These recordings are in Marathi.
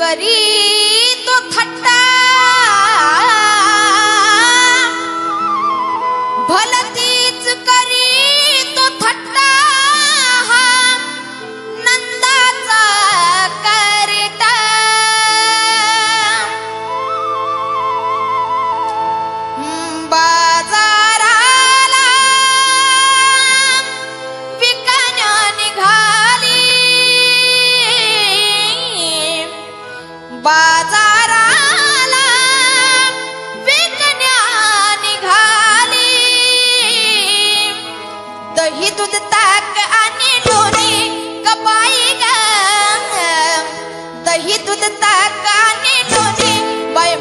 करी बाजाराला विकण्या निघाली. दही दूध दही दूध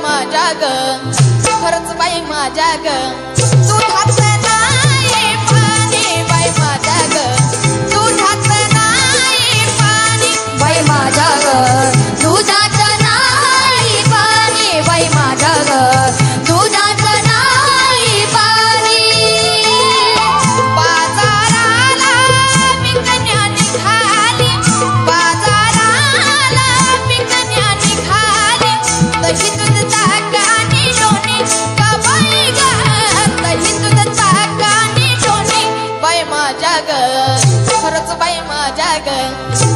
माझ्या ग. खरंच बाई माझ्या Saga.